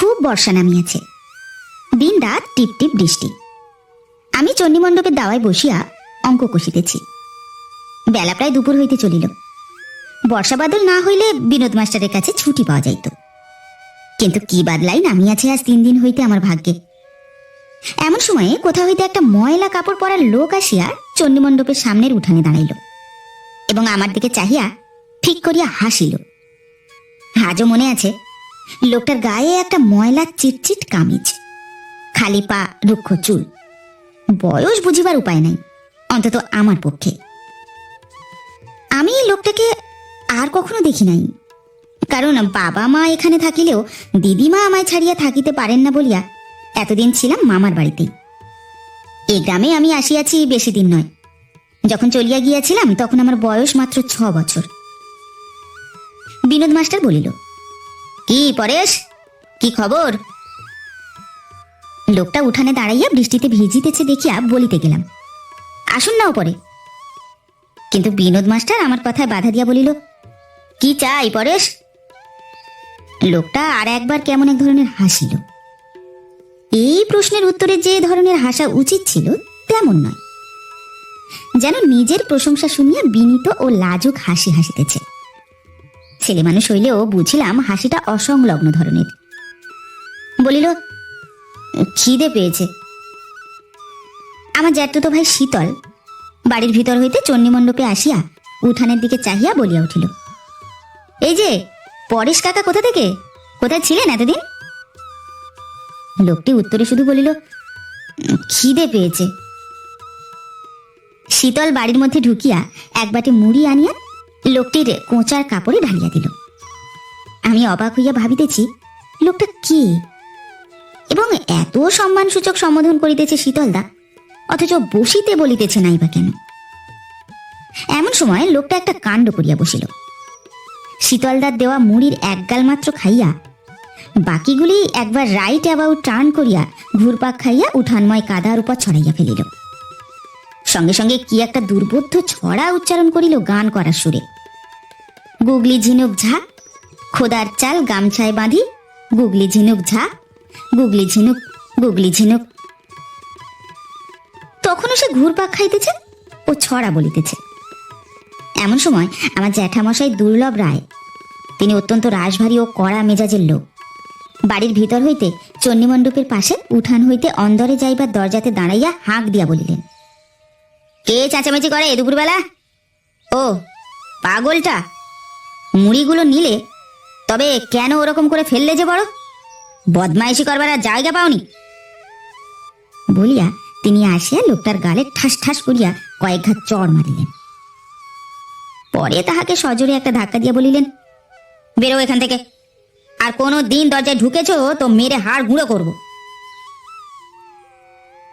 খুব বর্ষা নামিয়াছে। দিন রাত টিপ টিপ বৃষ্টি। আমি চণ্ডীমণ্ডপের দাওয়ায় বসিয়া অঙ্ক কষিতেছি। বেলা প্রায় দুপুর হইতে চলিল। বর্ষা বাদল না হইলে বিনোদ মাস্টারের কাছে ছুটি পাওয়া যাইত। কিন্তু কি বাদলাই নামিয়াছে আজ তিন দিন হইতে আমার ভাগ্যে। এমন সময়ে কোথা হইতে একটা ময়লা কাপড় পরার লোক আসিয়া চণ্ডীমণ্ডপের সামনের উঠানে দাঁড়াইল এবং আমার দিকে চাহিয়া ঠিক করিয়া হাসিল। আজও মনে আছে লোকটার গায়ে একটা ময়লা চিটচিট কামিজ, খালি পা, রুক্ষ চুল। বয়স বুঝিবার উপায় নাই, অন্তত আমার পক্ষে। আমি লোকটাকে আর কখনো দেখি নাই, কারণ বাবা মা এখানে থাকিলেও দিদিমা আমায় ছাড়িয়া থাকিতে পারেন না বলিয়া এতদিন ছিলাম মামার বাড়িতেই এই গ্রামে আমি আসিয়াছি বেশি দিন নয়। যখন চলিয়া গিয়াছিলাম তখন আমার বয়স মাত্র ছ বছর। বিনোদ মাস্টার বলিল কি পরেশ? কি খবর? লোকটা উঠানে দাঁড়াইয়া বৃষ্টিতে ভিজিতেছে দেখিয়া বলিতে গেলাম। আসুন না পরে। কিন্তু বিনোদ মাস্টার আমার কথায় বাধা দিয়া বলিল, কি চাই পরেশ? লোকটা আর একবার কেমন এক ধরনের হাসিল। এই প্রশ্নের উত্তরে যে ধরনের হাসা উচিত ছিল তেমন নয়। যেন নিজের প্রশংসা শুনিয়া বিনীত ও লাজুক হাসি হাসিতেছে। ছেলে মানুষ হইলেও বুঝিলাম হাসিটা অসংলগ্ন ধরনের। বলিল, খিদে পেয়েছে। আমার জ্যাঠতো ভাই শীতল। বাড়ির ভিতর হইতে চণ্ডীমণ্ডপে আসিয়া উঠানের দিকে চাহিয়া বলিয়া উঠিল, এই যে, পরেশ কাকা কোথা থেকে? কোথায় ছিলেন এতদিন? লোকটি উত্তরে শুধু বলিল, খিদে পেয়েছে। শীতল বাড়ির মধ্যে ঢুকিয়া এক বাটি মুড়ি আনিয়া লোকটির কোঁচার কাপড়ে ঢালিয়া দিল। আমি অবাক হইয়া ভাবিতেছি, লোকটা কে? এবং এত সম্মানসূচক সম্বোধন করিতেছে শীতলদা, অথচ বসিতে বলিতেছে নাই বা কেন? এমন সময় লোকটা একটা কাণ্ড করিয়া বসিল। শীতলদার দেওয়া মুড়ির একগাল মাত্র খাইয়া, বাকিগুলি একবার রাইট অ্যাবাউট টার্ন করিয়া ঘুরপাক খাইয়া উঠানময় কাদার উপর ছড়াইয়া ফেলিল। সঙ্গে সঙ্গে কি একটা দুর্বোধ্য ছড়া উচ্চারণ করিল গান করার সুরে। গুগলি ঝিনুক ঝা, খোদার চাল গামছায় বাঁধি, গুগলি ঝিনুক ঝা, গুগলি ঝিনুক গুগলি ঝিনুক। তখনও সে ঘুরপাক খাইতেছে ও ছড়া বলিতেছে। এমন সময় আমার জ্যাঠামশাই দুর্লভ রায়, তিনি অত্যন্ত রাশভারী ও কড়া মেজাজের লোক। বাড়ির ভিতর হইতে চণ্ডীমণ্ডপের পাশে উঠান হইতে অন্দরে যাইবার দরজাতে দাঁড়াইয়া হাঁক দিয়া বলিলেন, কে চেঁচামেচি করে এ দুপুরবেলা? ও, পাগলটা! মুড়িগুলো নিলে, তবে কেন ওরকম করে ফেললে যে বড়? বদমাইশি করবার আর জায়গা পাওনি। বলিয়া তিনি আসিয়া লোকটার গালে ঠাস ঠাস করিয়া কয়েক ঘাত চড় মারিলেন। পরে তাহাকে সজোরে একটা ধাক্কা দিয়া বলিলেন, বেরো এখান থেকে। আর কোনো দিন দরজায় ঢুকেছো তো মেরে হাড় গুঁড়ো করব।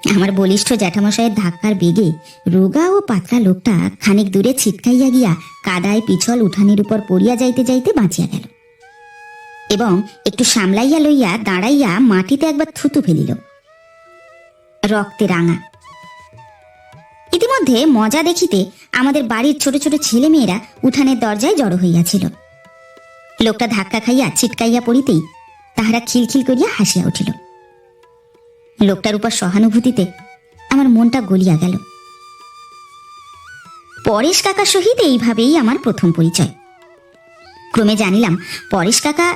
আমার বলিষ্ঠ জ্যাঠামশাইয়ের ধাক্কার বেগে রোগা ও পাতলা লোকটা খানিক দূরে ছিটকাইয়া গিয়া কাদায় পিছল উঠানের উপর পড়িয়া যাইতে যাইতে বাঁচিয়া গেল। এবং একটু সামলাইয়া লইয়া দাঁড়াইয়া মাটিতে একবার থুতু ফেলিল। রক্তে রাঙা। ইতিমধ্যে মজা দেখিতে আমাদের বাড়ির ছোট ছোট ছেলে মেয়েরা উঠানের দরজায় জড়ো হইয়াছিল। লোকটা ধাক্কা খাইয়া ছিটকাইয়া পড়িতেই তাহারা খিলখিল করিয়া হাসিয়া উঠিল। লোকটার উপর সহানুভূতিতে আমার মনটা গলিয়া গেল। পরেশ কাকার সহিত এইভাবেই আমার প্রথম পরিচয়। ক্রমে জানিলাম, পরেশ কাকা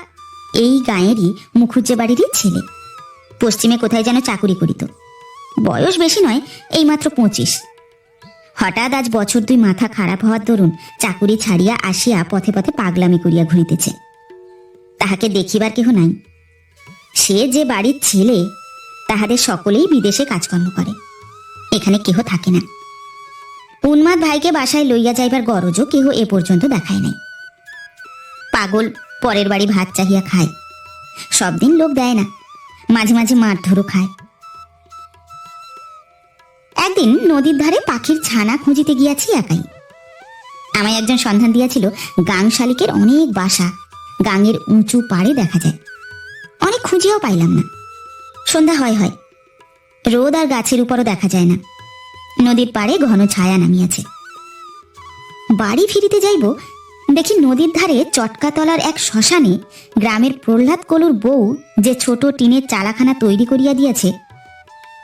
এই গাঁয়েরই মুখুজ্জে বাড়িরই ছেলে। পশ্চিমে কোথায় যেন চাকুরি করিত। বয়স বেশি নয় এই মাত্র পঁচিশ। হঠাৎ আজ বছর দুই মাথা খারাপ হওয়ার দরুন চাকুরি ছাড়িয়া আসিয়া পথে পথে পাগলামি করিয়া ঘুরিতেছে। তাহাকে দেখিবার কেহ নাই। সে যে বাড়ির ছেলে তাহাদের সকলেই বিদেশে কাজকর্ম করে। এখানে কেহ থাকে না। উন্মাদ ভাইকে বাসায় লইয়া যাইবার গরজও কেহ এ পর্যন্ত দেখায় নাই। পাগল, পরের বাড়ি ভাত চাহিয়া খায়। সব দিন লোক দেয় না, মাঝে মাঝে মারধরও খায়। একদিন নদীর ধারে পাখির ছানা খুঁজিতে গিয়াছি একাই। আমায় একজন সন্ধান দিয়াছিল, গাং শালিকের অনেক বাসা, গাঙের উঁচু পাড়ে দেখা যায়। অনেক খুঁজিয়াও পাইলাম না। সন্ধ্যা হয় হয়। রোদ আর গাছের উপরও দেখা যায় না। নদীর পাড়ে ঘন ছায়া নামিয়াছে। বাড়ি ফিরিতে যাইব, দেখি নদীর ধারে চটকাতলার এক শ্মশানে গ্রামের প্রহ্লাদ কলুর বউ যে ছোট টিনের চালাখানা তৈরি করিয়া দিয়েছে,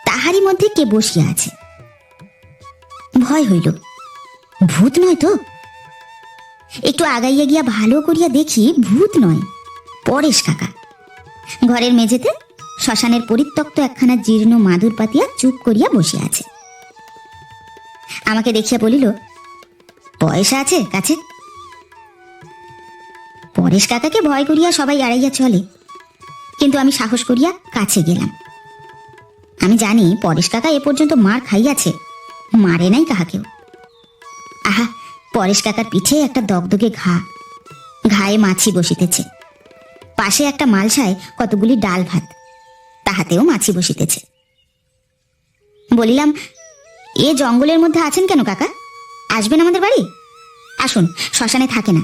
তাহারই মধ্যে কে বসিয়া আছে। ভয় হইল। ভূত নয় তো? একটু আগাইয়া গিয়া ভালো করিয়া দেখি ভূত নয়। পরেশ কাকা। ঘরের মেঝেতে শ্মশানের পরিত্যক্ত একখানা জীর্ণ মাদুর পাতিয়া চুপ করিয়া বসিয়া আছে। আমাকে দেখিয়া বলিল, পয়সা আছে কাছে? পরেশ কাকাকে ভয় করিয়া সবাই এড়াইয়া চলে, কিন্তু আমি সাহস করিয়া কাছে গেলাম। আমি জানি পরেশ কাকা এ পর্যন্ত মার খাইয়াছে, মারে নাই কাহাকেও। আহা, পরেশ কাকার পিঠে একটা দগদগে ঘা, ঘায়ে মাছি বসিতেছে। পাশে একটা মালসায় কতগুলি ডাল ভাত। তাহাতেও মাছি বসিতেছে। বলিলাম, এ জঙ্গলের মধ্যে আছেন কেন কাকা? আসবেন আমাদের বাড়ি? আসুন, শ্মশানে থাকে না।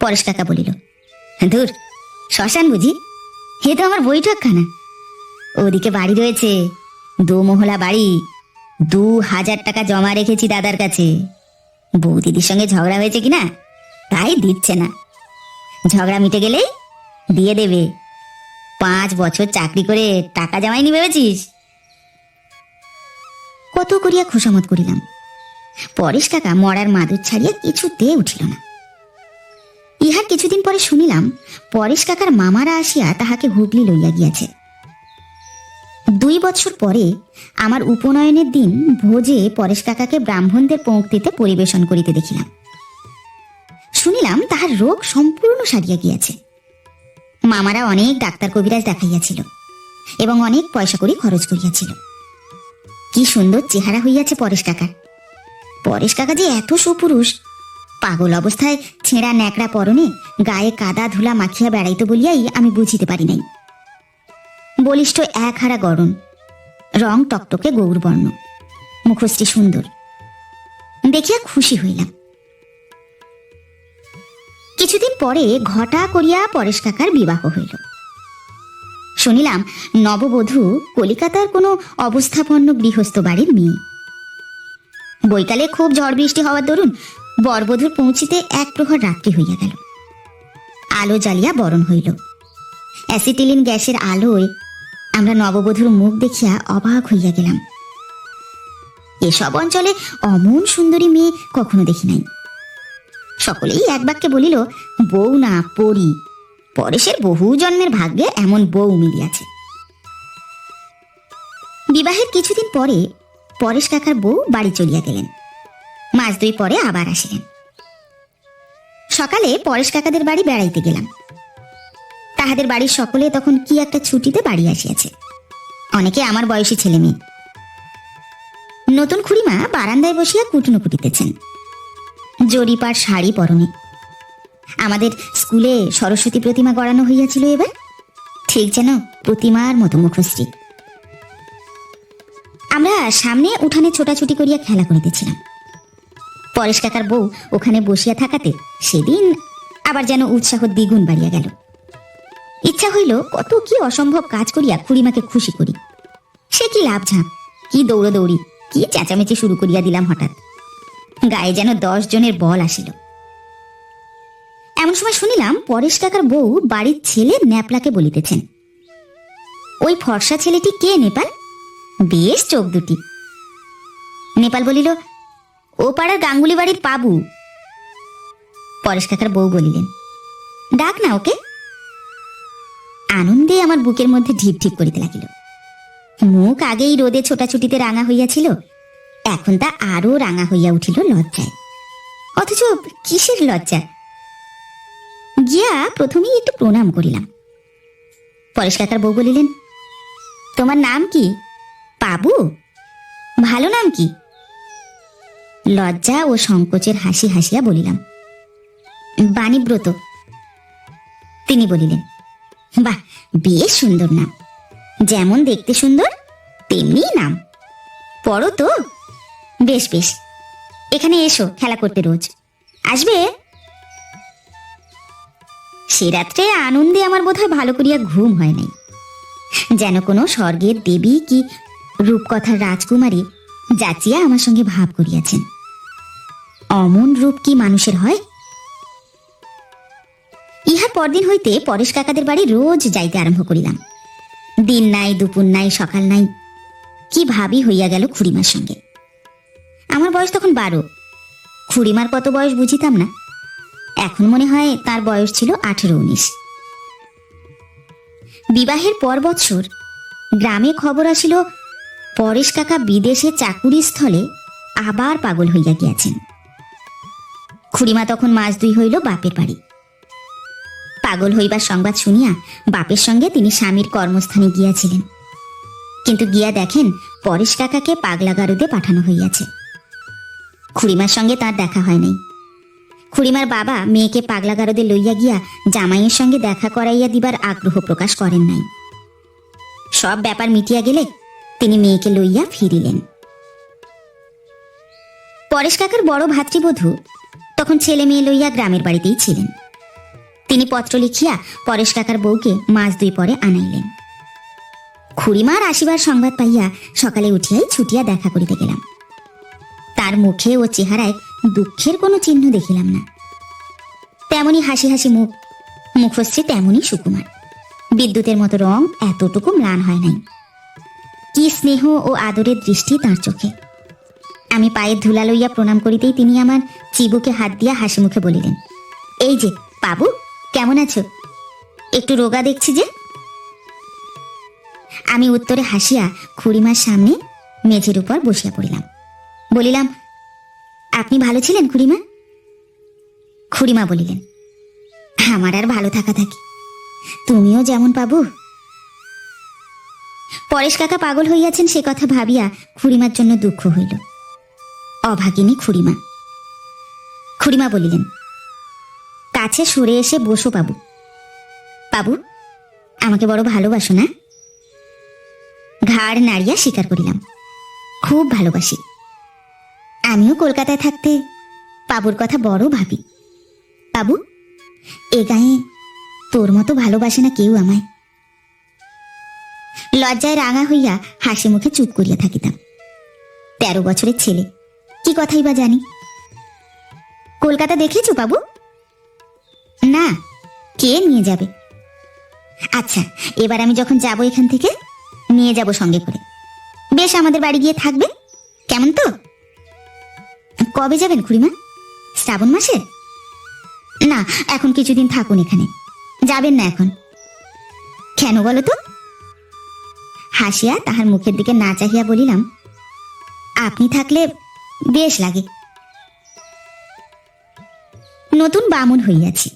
পরেশ কাকা বলিল, দূর, শ্মশান বুঝি? হে তো আমার বৈঠকখানা। ওদিকে বাড়ি রয়েছে, দু মহলা বাড়ি, দু হাজার টাকা জমা রেখেছি দাদার কাছে। বউ দিদির সঙ্গে ঝগড়া হয়েছে কিনা, তাই দিচ্ছে না। ঝগড়া মিটে গেলেই দিয়ে দেবে। পাঁচ বছর চাকরি করে টাকা জামাইনি ভেবেছিস? কত করিয়া খুশামত করিলাম। পরেশ কাকা মরার মাদুর ছাড়িয়া কিছুতে উঠিল না। ইহার কিছুদিন পরে শুনিলাম, পরেশ কাকার মামারা আসিয়া তাহাকে হুগলি লইয়া গিয়াছে। দুই বছর পরে আমার উপনয়নের দিন ভোজে পরেশ কাকাকে ব্রাহ্মণদের পঙ্ক্তিতে পরিবেশন করিতে দেখিলাম। শুনিলাম তাহার রোগ সম্পূর্ণ সারিয়া গিয়াছে। মামারা অনেক ডাক্তার কবিরাজ দেখাইয়াছিল এবং অনেক পয়সা করি খরচ করিয়াছিল। কি সুন্দর চেহারা হইয়াছে পরেশ কাকার। পরেশ কাকা যে এত সুপুরুষ, পাগল অবস্থায় ছেঁড়া ন্যাকড়া পরনে গায়ে কাদা ধুলা মাখিয়া বেড়াইত বলিয়াই আমি বুঝিতে পারি নাই। বলিষ্ঠ এক হারা গরম রং টকটকে গৌরবর্ণ, মুখশ্রী সুন্দর। দেখিয়া খুশি হইলাম। কিছুদিন পরে ঘটা করিয়া পরেশ কাকার বিবাহ হইল। শুনিলাম নববধূ কলিকাতার কোনো অবস্থাপন্ন গৃহস্থ বাড়ির মেয়ে। বৈকালে খুব ঝড় বৃষ্টি হওয়ার দরুন বরবধূর পৌঁছিতে এক প্রহর রাত্রি হইয়া গেল। আলো জ্বালিয়া বরণ হইল। অ্যাসিটিলিন গ্যাসের আলোয় আমরা নববধূর মুখ দেখিয়া অবাক হইয়া গেলাম। এসব অঞ্চলে অমন সুন্দরী মেয়ে কখনো দেখি নাই। সকলেই এক বাক্যে বলিল, বউ না পরি। পরেশের বহু জন্মের ভাগ্যে এমন বউ মিলিয়াছে। বিবাহের কিছুদিন পরে পরেশ কাকার বউ বাড়ি চলিয়া গেলেন। মাস দুই পরে আবার আসিলেন। সকালে পরেশ কাকাদের বাড়ি বেড়াইতে গেলাম। তাহাদের বাড়ির সকলে তখন কি একটা ছুটিতে বাড়ি আসিয়াছে। অনেকে আমার বয়সী ছেলে মেয়ে নতুন খুড়িমা বারান্দায় বসিয়া কুটনো কুটিতেছেন জরিপার শাড়ি পরনে। আমাদের স্কুলে সরস্বতী প্রতিমা গড়ানো হইয়াছিল এবার। ঠিক যেন প্রতিমার মতো মুখশ্রী। আমরা সামনে উঠানে ছোটাছুটি করিয়া খেলা করিতেছিলাম। পরেশ কাকার বউ ওখানে বসিয়া থাকাতে সেদিন আবার যেন উৎসাহ দ্বিগুণ বাড়িয়া গেল। ইচ্ছা হইল কত কি অসম্ভব কাজ করিয়া খুড়িমাকে খুশি করি। সে কি লাভ ঝাঁপ কি দৌড়দৌড়ি, কি চেঁচামেচি শুরু করিয়া দিলাম হঠাৎ। গায়ে যেন দশ জনের বল আসিল। এমন সময় শুনিলাম পরেশ কাকার বউ বাড়ির ছেলে ন্যাপলাকে বলিতেছেন, ওই ফর্সা ছেলেটি কে নেপাল? বেশ চোখ দুটি। নেপাল বলিল, ও পাড়ার গাঙ্গুলি বাড়ির পাবু পরেশ কাকার বউ বলিলেন, ডাক না ওকে। আনন্দে আমার বুকের মধ্যে ঢিপ ঢিপ করিতে লাগিল। মুখ আগেই রোদে ছোটাছুটিতে রাঙা হইয়াছিল এখন তা আরও রাঙা হইয়া উঠিল লজ্জায়। অথচ কিসের লজ্জা? গিয়া প্রথমেই একটু প্রণাম করিলাম। পরেশ কাকার বউ বলিলেন, তোমার নাম কি? পাবু ভালো নাম কি? লজ্জা ও সংকোচের হাসি হাসিয়া বলিলাম, বাণীব্রত। তিনি বলিলেন, বাহ, বেশ সুন্দর নাম। যেমন দেখতে সুন্দর, তেমনি নাম। পড়ো তো। বেশ বেশ। এখানে এসো, খেলা করতে রোজ। আসবে? সে রাত্রে আনন্দে আমার বোধহয় ভালো করিয়া ঘুম হয় নাই। যেন কোনো স্বর্গের দেবী কি রূপকথার রাজকুমারী যাচিয়া আমার সঙ্গে ভাব করিয়াছেন। অমন রূপ কি মানুষের হয়? ইহার পরদিন হইতে পরেশ কাকাদের বাড়ি রোজ যাইতে আরম্ভ করিলাম। দিন নাই, দুপুর নাই, সকাল নাই, কি ভাবি হইয়া গেল খুড়িমার সঙ্গে। আমার বয়স তখন বারো। খুড়িমার কত বয়স বুঝিতাম না। এখন মনে হয় তার বয়স ছিল আঠেরো উনিশ। বিবাহের পর বৎসর গ্রামে খবর আসিল, পরেশ কাকা বিদেশে চাকুরি স্থলে আবার পাগল হইয়া গিয়াছেন। খুড়িমা তখন মাস দুই হইল বাপের বাড়ি। পাগল হইবার সংবাদ শুনিয়া বাপের সঙ্গে তিনি স্বামীর কর্মস্থানে গিয়াছিলেন। কিন্তু গিয়া দেখেন পরেশ কাকাকে পাগলা গারদে পাঠানো হইয়াছে। খুড়িমার সঙ্গে তার দেখা হয় নাই খুড়িমার বাবা মেয়েকে পাগলা গারদে লইয়া গিয়া জামাইয়ের সঙ্গে দেখা করাইয়া দিবার আগ্রহ প্রকাশ করেন নাই। সব ব্যাপার মিটিয়া গেলে তিনি মেয়েকে লইয়া ফিরিলেন। পরেশ কাকার বড় ভাতৃবধূ তখন ছেলে মেয়ে লইয়া গ্রামের বাড়িতেই ছিলেন। তিনি পত্র লিখিয়া পরেশ কাকার বউকে মাস দুই পরে আনাইলেন। খুড়িমার আসিবার সংবাদ পাইয়া সকালে উঠিয়াই ছুটিয়া দেখা করিতে গেলাম। তার মুখে ও চেহারায় দুঃখের কোনো চিহ্ন দেখিলাম না। তেমনি হাসি হাসি মুখ, মুখশ্রী তেমনি সুকুমার। বিদ্যুতের মতো রং এতটুকু ম্লান হয় নাই। কি স্নেহ ও আদরের দৃষ্টি তার চোখে। আমি পায়ের ধুলা লইয়া প্রণাম করিতেই তিনি আমার চিবুকে হাত দিয়া হাসি মুখে বলিলেন, এই যে, বাবু, কেমন আছো? একটু রোগা দেখছি যে? আমি উত্তরে হাসিয়া খুড়িমার সামনে মেঝের উপর বসিয়া পড়িলাম। বলিলাম, আপনি ভালো ছিলেন খুড়িমা? খুড়িমা বলিলেন, আমার আর ভালো থাকা থাকি। তুমিও যেমন পাবো। পরেশ কাকা পাগল হইয়াছেন সে কথা ভাবিয়া খুড়িমার জন্য দুঃখ হইল। অভাগিনী খুড়িমা খুড়িমা বলিলেন, কাছে সরে এসে বসো বাবু। বাবু, আমাকে বড় ভালোবাসো না? ঘাড় নাড়িয়া স্বীকার করিলাম, খুব ভালোবাসি। আমিও কলকাতায় থাকতে বাবুর কথা বড় ভাবি। বাবু, এ গায়ে তোর মতো ভালোবাসে না কেউ আমায়? লজ্জায় রাঙা হইয়া হাসি মুখে চুপ করিয়া থাকিতাম। তেরো বছরের ছেলে, কি কথাই বা জানি? কলকাতা দেখেছ বাবু? না, কে নিয়ে যাবে? আচ্ছা এবার আমি যখন যাব এখান থেকে, নিয়ে যাব সঙ্গে করে। বেশ আমাদের বাড়ি গিয়ে থাকবে, কেমন তো? কবে যাবেন খুড়িমা? শ্রাবণ মাসে? না, এখন কিছুদিন থাকুন এখানে। যাবেন না এখন। কেন বলো তো? হাসিয়া তাহার মুখের দিকে না চাহিয়া বলিলাম, আপনি থাকলে বেশ লাগে। নতুন বামুন হইয়াছি।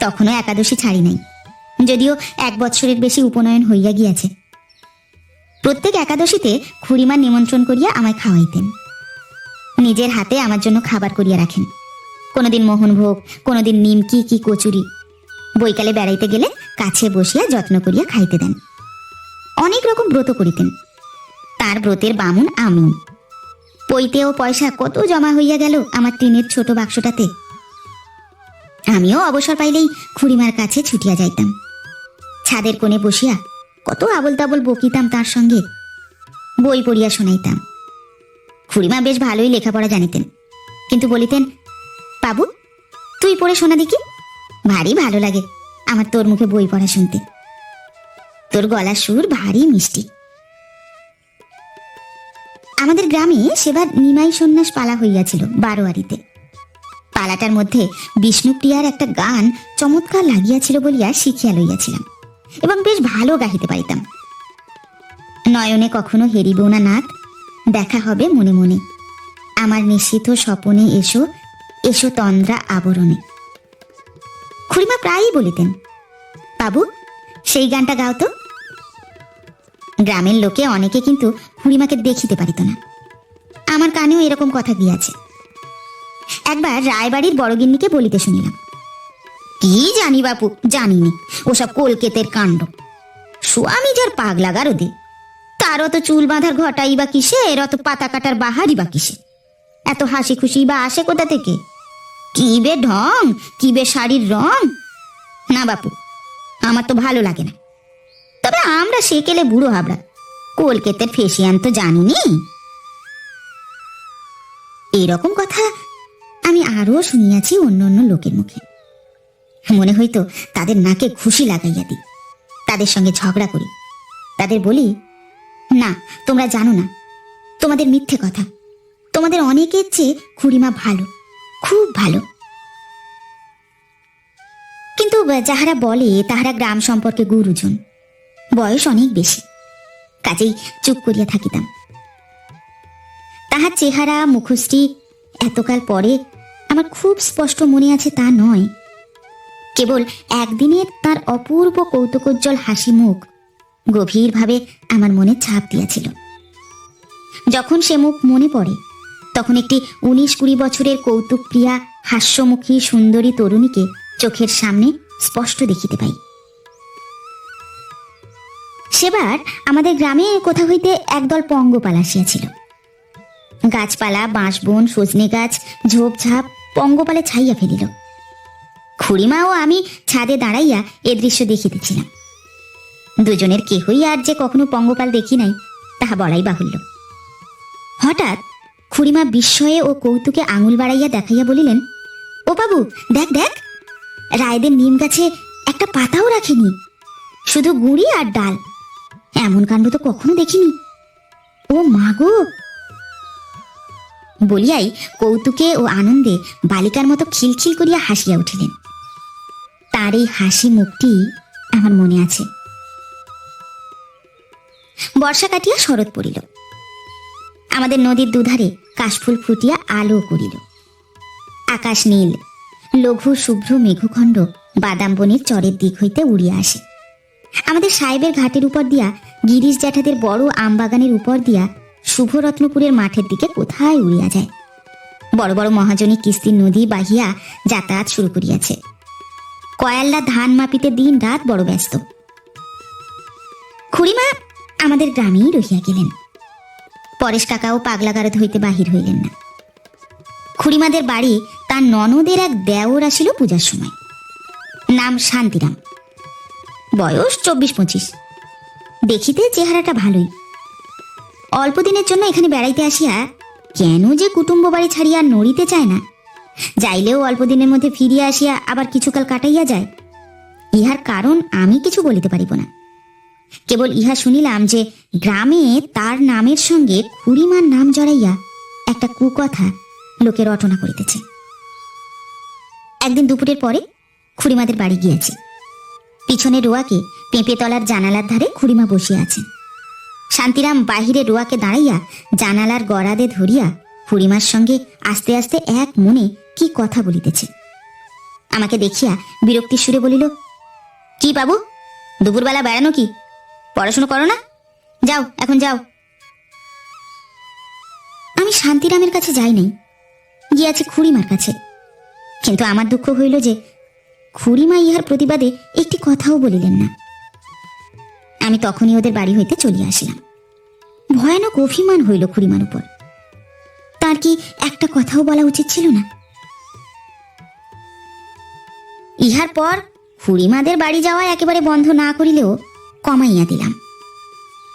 তখনও একাদশী ছাড়ি নাই। যদিও এক বৎসরের বেশি উপনয়ন হইয়া গিয়াছে। প্রত্যেক একাদশীতে খুড়িমা নিমন্ত্রণ করিয়া আমায় খাওয়াইতেন। নিজের হাতে আমার জন্য খাবার করিয়া রাখেন। কোনোদিন মোহনভোগ, কোনোদিন নিমকি কি কচুরি। বৈকালে বেড়াইতে গেলে কাছে বসিয়া যত্ন করিয়া খাইতে দেন। অনেক রকম ব্রত করিতেন। তার ব্রতের বামুন আমি পইতে ও পয়সা কত জমা হইয়া গেল আমার টিনের ছোট বাক্সটাতে। আমিও অবসর পাইলেই খুঁড়িমার কাছে ছুটিয়া যাইতাম। ছাদের কোণে বসিয়া কত আবল তাবল বকিতাম তার সঙ্গে। বই পড়িয়া শোনাইতাম। খুড়িমা বেশ ভালোই লেখাপড়া জানিতেন। কিন্তু বলিতেন, বাবু, তুই পড়ে শোনা দেখি, ভারী ভালো লাগে আমার তোর মুখে বই পড়া শুনতে। তোর গলার সুর ভারী মিষ্টি। আমাদের গ্রামে সেবার নিমাই সন্ন্যাস পালা হইয়াছিল বারোয়ারিতে। পালাটার মধ্যে বিষ্ণুপ্রিয়ার একটা গান চমৎকার লাগিয়াছিল বলিয়া শিখিয়া লইয়াছিলাম এবং বেশ ভালো গাহিতে পারিতাম। নয়নে কখনো হেরিব না নাথ দেখা হবে মনে মনে। আমার নিশ্চিত স্বপনে এসো এসো তন্দ্রা আবরণে। খুড়িমা প্রায়ই বলিতেন, বাবু, সেই গানটা গাও তো। গ্রামের লোকে অনেকে কিন্তু খুড়িমাকে দেখিতে পারিত না। আমার কানেও এরকম কথা গিয়াছে। একবার রায়বাড়ির বড়গিন্নিকে বলিতে শুনিলাম, কি জানি বাপু, জানিনি, ওসব কলকেতের কাণ্ড। স্বামী যার পাগলা গারদে তার অত চুল বাঁধার ঘটাই বা কিসে? এর অত পাতা কাটার বাহারি বা কিসে? এত হাসি খুশি বা আসে কোথা থেকে? কি বে ঢং? কি বে শাড়ির রং? না বাপু, আমার তো ভালো লাগে না। তবে আমরা সেকেলে বুড়ো হাবড়া। কলকেতের ফেসিয়ান তো জানিনি। এইরকম কথা আমি আরও শুনিয়াছি অন্য অন্য লোকের মুখে। মনে হইতো তাদের নাকে ঘুষি লাগাইয়া দিই। তাদের সঙ্গে ঝগড়া করি। তাদের বলি না, তোমরা জানো না। তোমাদের মিথ্যে কথা। তোমাদের অনেকের চেয়ে খুড়িমা ভালো, খুব ভালো। কিন্তু যাহারা বলে, তাহারা গ্রাম সম্পর্কে গুরুজন। বয়স অনেক বেশি। কাজেই চুপ করিয়া থাকিতাম। তাহার চেহারা, মুখশ্রী এতকাল পরে আমার খুব স্পষ্ট মনে আছে তা নয়। কেবল একদিনের তার অপূর্ব কৌতুকোজ্জ্বল হাসি মুখ গভীরভাবে আমার মনে ছাপ দিয়াছিল। যখন সে মুখ মনে পড়ে, তখন একটি উনিশ কুড়ি বছরের কৌতুক প্রিয়া হাস্যমুখী, সুন্দরী তরুণীকে চোখের সামনে স্পষ্ট দেখিতে পাই। সেবার আমাদের গ্রামে কোথা হইতে একদল পঙ্গপাল আসিয়াছিল। গাছপালা, বাঁশবন, সজনে গাছ, ঝোপঝাপ পঙ্গপালে ছাইয়া ফেলিল। খুড়িমা ও আমি ছাদে দাঁড়াইয়া এ দৃশ্য দেখিতেছিলাম। দুজনের কেহই আর যে কখনো পঙ্গপাল দেখি নাই, তাহা বলাই বাহুল্য। হঠাৎ খুড়িমা বিস্ময়ে ও কৌতুকে আঙুল বাড়াইয়া দেখাইয়া বলিলেন, ও বাবু, দেখ দেখ, রায়দের নিম গাছে একটা পাতাও রাখেনি, শুধু গুঁড়ি আর ডাল, এমন কাণ্ড তো কখনো দেখিনি। ও মা গো! বলিয়াই কৌতুকে ও আনন্দে বালিকার মতো খিলখিল করিয়া হাসিয়া উঠিলেন। তার এই হাসি মুখটি আমার মনে আছে। বর্ষা কাটিয়া শরৎ পড়িল। আমাদের নদীর দুধারে কাশফুল ফুটিয়া আলো করিল আকাশ নীল, লঘু শুভ্র মেঘখণ্ড বাদাম বনের চরের দিক হইতে উড়িয়া আসে। আমাদের সাহেবের ঘাটের উপর দিয়া, গিরিশ জ্যাঠাদের বড় আমবাগানের উপর দিয়া শুভরত্নপুরের মাঠের দিকে কোথায় উড়িয়া যায়? বড় বড় মহাজনী কিস্তির নদী বাহিয়া যাতায়াত শুরু করিয়াছে। কয়াল্লা ধান মাপিতে দিন রাত বড় ব্যস্ত। খুড়িমা আমাদের গ্রামেই রহিয়া গেলেন। পরেশ কাকাও পাগলা গারদ হইতে বাহির হইলেন না। খুড়িমাদের বাড়ি তার ননদের এক দেওর আসিল পূজার সময়। নাম শান্তিরাম। বয়স চব্বিশ পঁচিশ দেখিতে চেহারাটা ভালোই। অল্প দিনের জন্য এখানে বেড়াইতে আসিয়া কেন যে কুটুম্ব বাড়ি ছাড়িয়া নড়িতে চায় না। যাইলেও অল্প দিনের মধ্যে ফিরিয়া আসিয়া আবার কিছুকাল কাটাইয়া যায়। ইহার কারণ আমি কিছু বলিতে পারিব না। কেবল ইহা শুনিলাম যে গ্রামে তার নামের সঙ্গে খুড়িমার নাম জড়াইয়া একটা কুকথা লোকে রটনা করিতেছে। একদিন দুপুরের পরে খুড়িমাদের বাড়ি গিয়েছি। পিছনে রোয়াকে পেঁপে তলার জানালার ধারে খুড়িমা বসিয়া আছেন। শান্তিরাম বাহিরে রোয়াকে দাঁড়াইয়া জানালার গড়াদে ধরিয়া খুড়িমার সঙ্গে আস্তে আস্তে এক মনে কি কথা বলিতেছে। আমাকে দেখিয়া বিরক্তির সুরে বলিল, কি বাবু, দুপুরবেলা বেড়ানো কি? পড়াশুনো করো না? যাও, এখন যাও। আমি শান্তিরামের কাছে যাই নাই গিয়াছি খুড়িমার কাছে। কিন্তু আমার দুঃখ হইল যে খুড়িমা ইহার প্রতিবাদে একটি কথাও বলিলেন না। আমি তখনই ওদের বাড়ি হইতে চলিয়া আসিলাম। ভয়ানক অভিমান হইল খুড়িমার উপর। তার কি একটা কথাও বলা উচিত ছিল না? ইহার পর খুড়িমাদের বাড়ি যাওয়া একেবারে বন্ধ না করিলেও কমাইয়া দিলাম।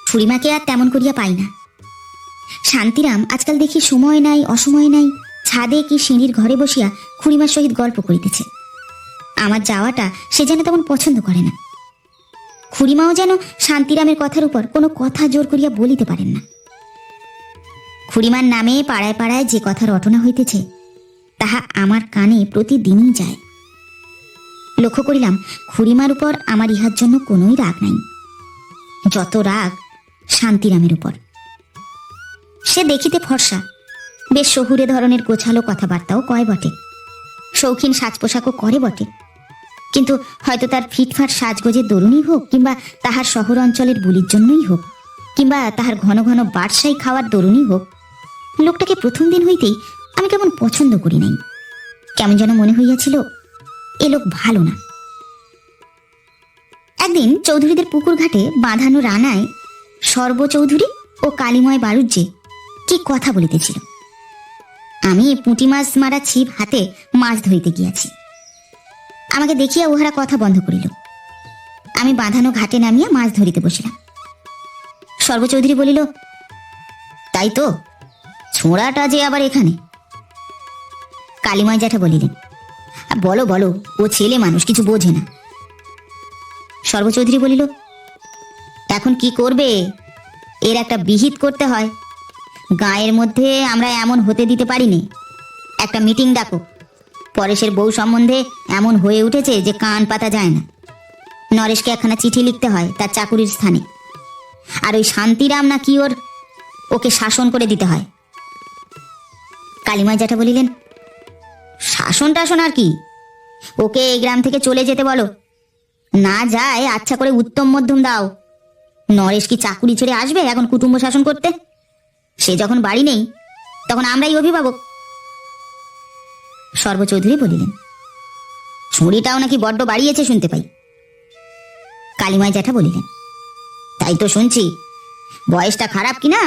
খুড়িমাকে আর তেমন করিয়া পাই না। শান্তিরাম আজকাল দেখি সময় নাই, অসময় নাই, ছাদে কি সিঁড়ির ঘরে বসিয়া খুড়িমার সহিত গল্প করিতেছে। আমার যাওয়াটা সে যেন তেমন পছন্দ করে না। খুড়িমাও যেন শান্তিরামের কথার উপর কোনো কথা জোর করিয়া বলিতে পারেন না। খুড়িমার নামে পাড়ায় পাড়ায় যে কথা রটনা হইতেছে, তাহা আমার কানে প্রতিদিনই যায়। লক্ষ্য করিলাম, খুড়িমার উপর আমার ইহার জন্য কোনোই রাগ নাই। যত রাগ, শান্তিরামের উপর। সে দেখিতে ফর্সা, বেশ শহুরে ধরনের গোছালো কথাবার্তাও কয় বটে। শৌখিন সাজ পোশাকও করে বটে। কিন্তু হয়তো তার ফিটফাট সাজগোজের দরুনই হোক, কিংবা তাহার শহর অঞ্চলের বুলির জন্যই হোক, কিংবা তাহার ঘন ঘন বাদশাই খাওয়ার দরুনই হোক। লোকটাকে প্রথম দিন হইতেই আমি কেমন পছন্দ করি নাই। কেমন যেন মনে হইয়াছিল, এ লোক ভালো না। একদিন চৌধুরীদের পুকুর ঘাটে বাঁধানো রানায় সর্ব চৌধুরী ও কালিময় বারুজ্জে কি কথা বলিতেছিল। আমি পুঁটি মাছ মারা ছিপ হাতে মাছ ধরিতে গিয়াছি। আমাকে দেখিয়া উহারা কথা বন্ধ করিল। আমি বাঁধানো ঘাটে নামিয়া মাছ ধরিতে বসিলাম। সর্বচৌধুরী বলিল তাই তো ছোঁড়াটা যে আবার এখানে? কালিময় জ্যাঠা বলিলেন "আ, বলো বলো ও ছেলে মানুষ কিছু বোঝে না। সর্বচৌধুরী বলিল, এখন কি করবে? এর একটা বিহিত করতে হয়। গায়ের মধ্যে আমরা এমন হতে দিতে পারিনি। একটা মিটিং ডাকো। পরেশের বউ সম্বন্ধে এমন হয়ে উঠেছে যে কান পাতা যায় না। নরেশকে একখানা চিঠি লিখতে হয় তার চাকুরির স্থানে। আর ওই শান্তিরাম না কি ওর, ওকে শাসন করে দিতে হয়। কালিমা জ্যাঠা বলিলেন শাসন টাসন আর কি? ওকে এই গ্রাম থেকে চলে যেতে বলো। না যায় আচ্ছা করে উত্তম মধ্যম দাও। নরেশ কি চাকুরি ছেড়ে আসবে এখন কুটুম্ব শাসন করতে? সে যখন বাড়ি নেই, তখন আমরাই অভিভাবক। সর্বচৌধুরী বলিলেন ছুরিটাও নাকি বড্ড বাড়িয়েছে শুনতে পাই। কালিমাই জ্যাঠা বলিলেন, তাই তো শুনছি, বয়সটা খারাপ কি না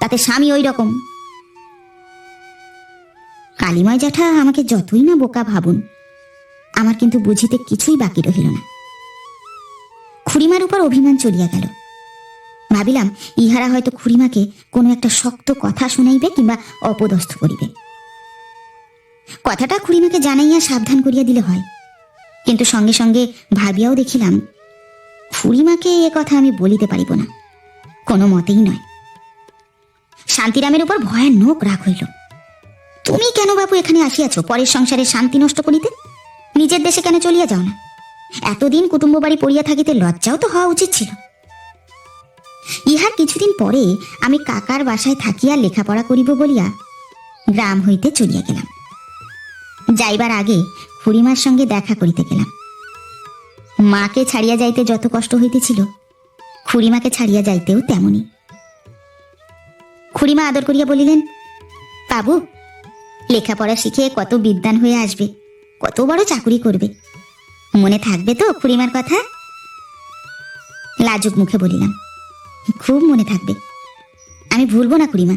তাতে স্বামী ওই রকম কালিমাই জ্যাঠা, আমাকে যতই না বোকা ভাবুন, আমার কিন্তু বুঝিতে কিছুই বাকি রহিল না। খুড়িমার উপর অভিমান চলিয়া গেল। ভাবিলাম, ইহারা হয়তো খুড়িমাকে কোনো একটা শক্ত কথা শুনাইবে কিংবা অপদস্থ করিবে। কথাটা খুড়িমাকে জানাইয়া সাবধান করিয়া দিলে হয়। কিন্তু সঙ্গে সঙ্গে ভাবিয়াও দেখিলাম, খুড়িমাকে এ কথা আমি বলিতে পারিব না। কোনো মতেই নয়। শান্তিরামের উপর ভয়ানক রাগ হইল। তুমি কেন বাবু এখানে আসিয়াছ, পরের সংসারে শান্তি নষ্ট করিতে? নিজের দেশে কেন চলিয়া যাও না? এতদিন কুটুম্ব বাড়ি পড়িয়া থাকিতে লজ্জাও তো হওয়া উচিত ছিল। ইহার কিছুদিন পরে আমি কাকার বাসায় থাকিয়া লেখাপড়া করিব বলিয়া গ্রাম হইতে চলিয়া গেলাম। যাইবার আগে খুড়িমার সঙ্গে দেখা করিতে গেলাম। মাকে ছাড়িয়া যাইতে যত কষ্ট হইতেছিল, খুড়িমাকে ছাড়িয়া যাইতেও তেমনি। খুড়িমা আদর করিয়া বলিলেন, বাবু, লেখাপড়া শিখে কত বিদ্যান হয়ে আসবে, কত বড় চাকুরি করবে। মনে থাকবে তো খুড়িমার কথা? লাজুক মুখে বলিলাম, খুব মনে থাকবে। আমি ভুলবো না খুড়িমা।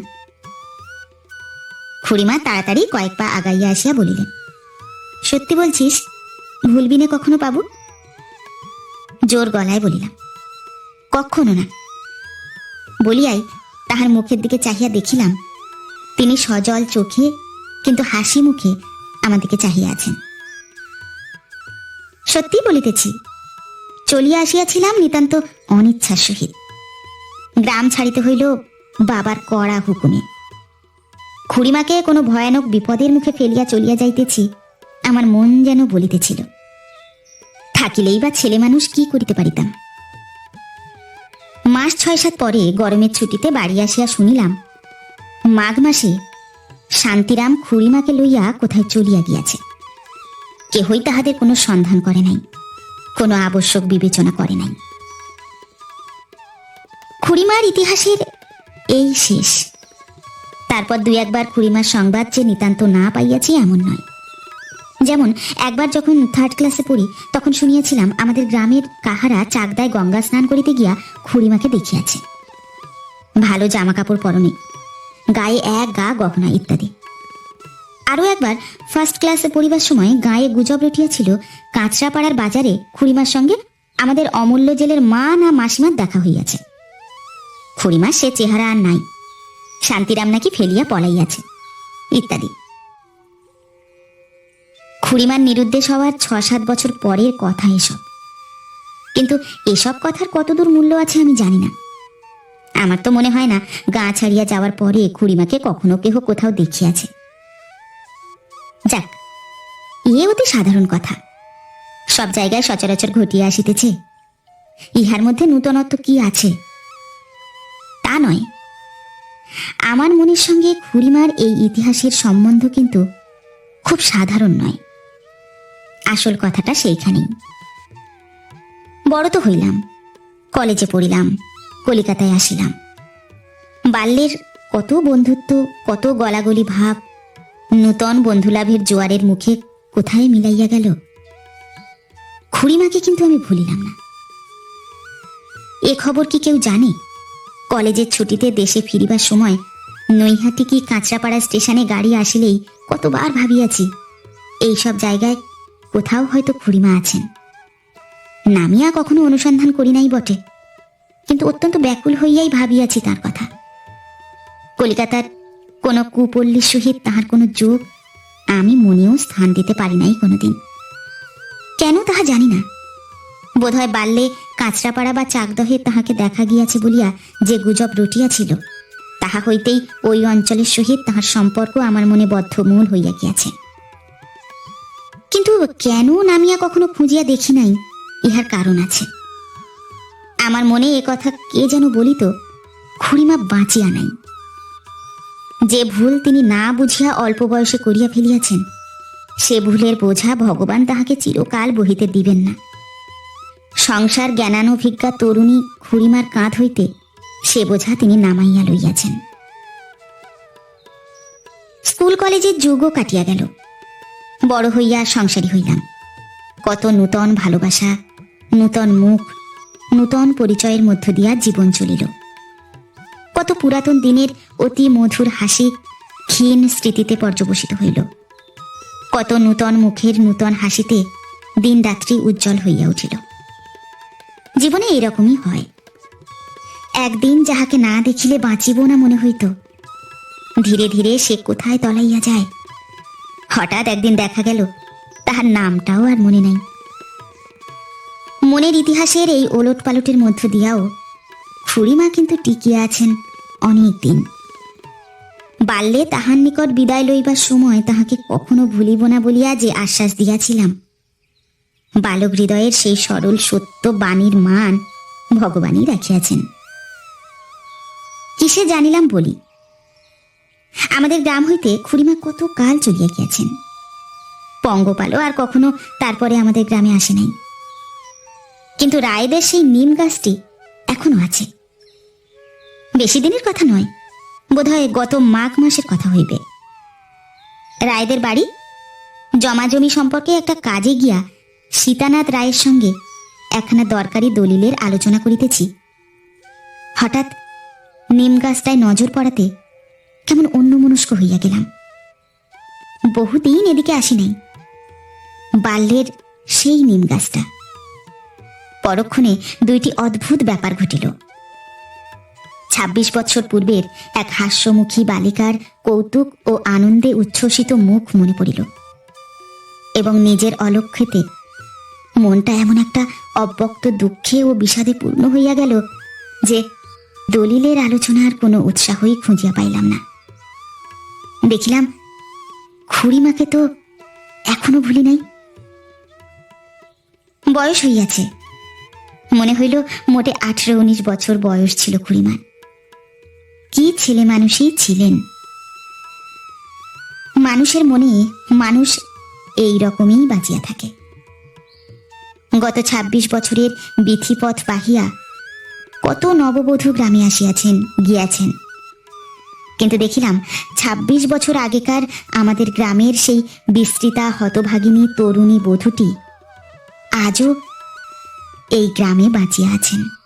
খুড়িমা তাড়াতাড়ি কয়েক পা আগাইয়া আসিয়া বলিলেন, সত্যি বলছিস ভুলবি না কখনো পাবু? জোর গলায় বলিলাম, কখনো না। বলিয়াই তাহার মুখের দিকে চাহিয়া দেখিলাম, তিনি সজল চোখে, কিন্তু হাসি মুখে আমাদেরকে চাহিয়া আছেন। সত্যি বলিতেছি। চলিয়া আসিয়াছিলাম নিতান্ত অনিচ্ছার সহিত। গ্রাম ছাড়িতে হইল বাবার কড়া হুকুমে। খুড়িমাকে কোনো ভয়ানক বিপদের মুখে ফেলিয়া চলিয়া যাইতেছি, আমার মন যেন বলিতেছিল। থাকিলেই বা ছেলে মানুষ কি করিতে পারিতাম? মাস ছয় সাত পরে গরমের ছুটিতে বাড়ি আসিয়া শুনিলাম, মাঘ মাসে শান্তিরাম খুড়িমাকে লইয়া কোথায় চলিয়া গিয়াছে। কেহই তাহাদের কোনো সন্ধান করে নাই, কোনো আবশ্যক বিবেচনা করে নাই। খুড়িমার ইতিহাসের এই শেষ। তারপর দুই একবার খুড়িমার সংবাদ যে নিতান্ত না পাইয়াছি এমন নয়। যেমন, একবার যখন থার্ড ক্লাসে পড়ি, তখন শুনিয়াছিলাম আমাদের গ্রামের কাহারা চাকদায় গঙ্গা স্নান করিতে গিয়া খুড়িমাকে দেখিয়াছে। ভালো জামা কাপড় পরনে, গায়ে এক গা গহনা ইত্যাদি। আরও একবার ফার্স্ট ক্লাসে পড়িবার সময় গায়ে গুজব রটিয়াছিল কাঁচরাপাড়ার বাজারে খুড়িমার সঙ্গে আমাদের অমূল্য জেলের মা না মাসিমার দেখা হইয়াছে। খুড়িমা সে চেহারা আর নাই। শান্তিরাম নাকি ফেলিয়া পলাইয়াছে, ইত্যাদি। খুড়িমার নিরুদ্দেশ হওয়ার ছ সাত বছর পরের কথা এসব। কিন্তু এসব কথার কতদূর মূল্য আছে আমি জানি না। আমার তো মনে হয় না, গা ছাড়িয়া যাওয়ার পরে খুড়িমাকে কখনো কেহ কোথাও দেখিয়াছে। যাক ইয়ে অতি সাধারণ কথা। সব জায়গায় সচরাচর ঘটিয়া আসিতেছে। ইহার মধ্যে নূতনত্ব কি আছে? তা নয়। আমার মনের সঙ্গে খুড়িমার এই ইতিহাসের সম্বন্ধ কিন্তু খুব সাধারণ নয়। আসল কথাটা সেইখানেই। বড় তো হইলাম। কলেজে পড়িলাম, কলিকাতায় আসিলাম। বাল্যের কত বন্ধুত্ব, কত গলাগলি ভাব নূতন বন্ধুলাভের জোয়ারের মুখে কোথায় মিলাইয়া গেল? খুড়িমাকে কিন্তু আমি ভুলিলাম না। এ খবর কি কেউ জানে? কলেজের ছুটিতে দেশে ফিরিবার সময় নৈহাটি কি কাঁচরাপাড়া স্টেশনে গাড়ি আসিলেই কতবার ভাবিয়াছি এই সব জায়গায় কোথাও হয়তো খুড়িমা আছেন। নামিয়া কখনো অনুসন্ধান করি নাই বটে, কিন্তু অত্যন্ত ব্যাকুল হইয়াই ভাবিয়াছি তার কথা। কলিকাতার কোনো কুপল্লীর সহিত তাহার কোনো যোগ আমি মনেও স্থান দিতে পারি নাই কোনোদিন। কেন তাহা জানি না। বোধহয় বাল্যে কাঁচরাপাড়া বা চাকদহে তাহাকে দেখা গিয়াছে বলিয়া যে গুজব রটিয়াছিল তাহা হইতেই ওই অঞ্চলের সহিত তাহার সম্পর্ক আমার মনে বদ্ধমূল হইয়া গিয়াছে। কিন্তু কেন নামিয়া কখনো খুঁজিয়া দেখি নাই, ইহার কারণ আছে। আমার মনে এ কথা কে যেন বলিত, খুড়িমা বাঁচিয়া নাই। যে ভুল তিনি না বুঝিয়া অল্প বয়সে করিয়া ফেলিয়াছেন, সে ভুলের বোঝা ভগবান তাহাকে চিরকাল বহিতে দিবেন না। সংসার জ্ঞানানভিজ্ঞা তরুণী খুড়িমার কাঁধ হইতে সে বোঝা তিনি নামাইয়া লইয়াছেন। স্কুল কলেজের যুগও কাটিয়া গেল। বড় হইয়া সংসারী হইলাম। কত নূতন ভালোবাসা, নূতন মুখ, নূতন পরিচয়ের মধ্য দিয়া জীবন চলিল। কত পুরাতন দিনের অতি মধুর হাসি ক্ষীণ স্মৃতিতে পর্যবসিত হইল। কত নূতন মুখের নূতন হাসিতে দিন রাত্রি উজ্জ্বল হইয়া উঠিল। জীবনে এরকমই হয়। একদিন যাহাকে না দেখিলে বাঁচিব না মনে হইত। ধীরে ধীরে সে কোথায় তলাইয়া যায়। হঠাৎ একদিন দেখা গেল, তাহার নামটাও আর মনে নাই। মনের ইতিহাসের এই ওলট পালটের মধ্য দিয়াও খুড়িমা কিন্তু টিকিয়া আছেন অনেক দিন বাল্যে তাহার নিকট বিদায় লইবার সময় তাহাকে কখনো ভুলিব না বলিয়া যে আশ্বাস দিয়াছিলাম। বালক হৃদয়ের সেই সরল সত্য বাণীর মান ভগবানই রাখিয়াছেন কিসে জানিলাম বলি? আমাদের গ্রাম হইতে খুড়িমা কত কাল চলিয়া গিয়াছেন। পঙ্গপালও আর কখনো তারপরে আমাদের গ্রামে আসে নাই। কিন্তু রায়দের সেই নিম গাছটি এখনও আছে। বেশি দিনের কথা নয়। বোধহয় গত মাঘ মাসের কথা হইবে। রায়দের বাড়ি? জমাজমি সম্পর্কে একটা কাজে গিয়া সীতানাথ রায়ের সঙ্গে একখানা দরকারি দলিলের আলোচনা করিতেছি। হঠাৎ নিম গাছটায় নজর পড়াতে কেমন অন্যমনস্ক হইয়া গেলাম। বহুদিন এদিকে আসি নাই। বাল্যের সেই নিম গাছটা। পরক্ষণে দুইটি অদ্ভুত ব্যাপার ঘটিল। ছাব্বিশ বছর পূর্বের এক হাস্যমুখী বালিকার কৌতুক ও আনন্দে উচ্ছ্বসিত মুখ মনে পড়িল। এবং নিজের অলক্ষেতে মনটা এমন একটা অব্যক্ত দুঃখে ও বিষাদে পূর্ণ হইয়া গেল যে দলিলের আলোচনার কোনো উৎসাহই খুঁজিয়া পাইলাম না। দেখিলাম, খুড়িমাকে তো এখনও ভুলি নাই। বয়স হইয়াছে। মনে হইল মোটে আঠেরো উনিশ বছর বয়স ছিল খুড়িমার। কি ছেলে মানুষই ছিলেন? মানুষের মনে মানুষ এই রকমই বাঁচিয়া থাকে। গত ২৬ বছরের বিথিপথ পাহিয়া কত নববধূ গ্রামে আসিয়াছেন, গিয়াছেন। কিন্তু দেখিলাম ২৬ বছর আগেকার আমাদের গ্রামের সেই বিস্তৃতা হতভাগিনী তরুণী বধূটি আজও এই গ্রামে বাঁচিয়া আছেন।